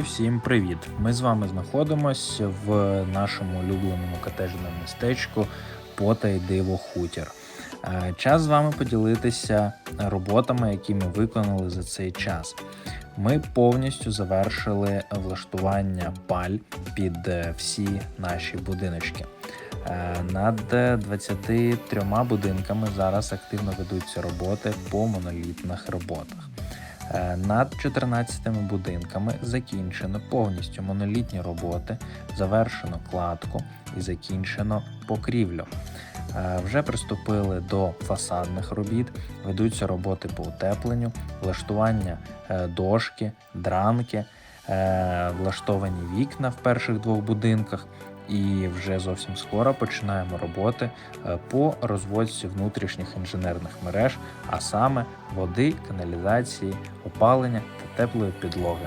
Всім привіт! Ми з вами знаходимося в нашому улюбленому котеджному містечку Пота й Диво Хутір. Е, Час з вами поділитися роботами, які ми виконали за цей час. Ми повністю завершили влаштування паль під е, всі наші будиночки. Е, Над 23 будинками зараз активно ведуться роботи по монолітних роботах. Е, Над 14 будинками закінчено повністю монолітні роботи, завершено кладку і закінчено покрівлю. Е, Вже приступили до фасадних робіт, ведуться роботи по утепленню, влаштування е, дошки, дранки, влаштовані вікна в перших двох будинках. І вже зовсім скоро починаємо роботи е, по розводці внутрішніх інженерних мереж, а саме води, каналізації, опалення та теплої підлоги.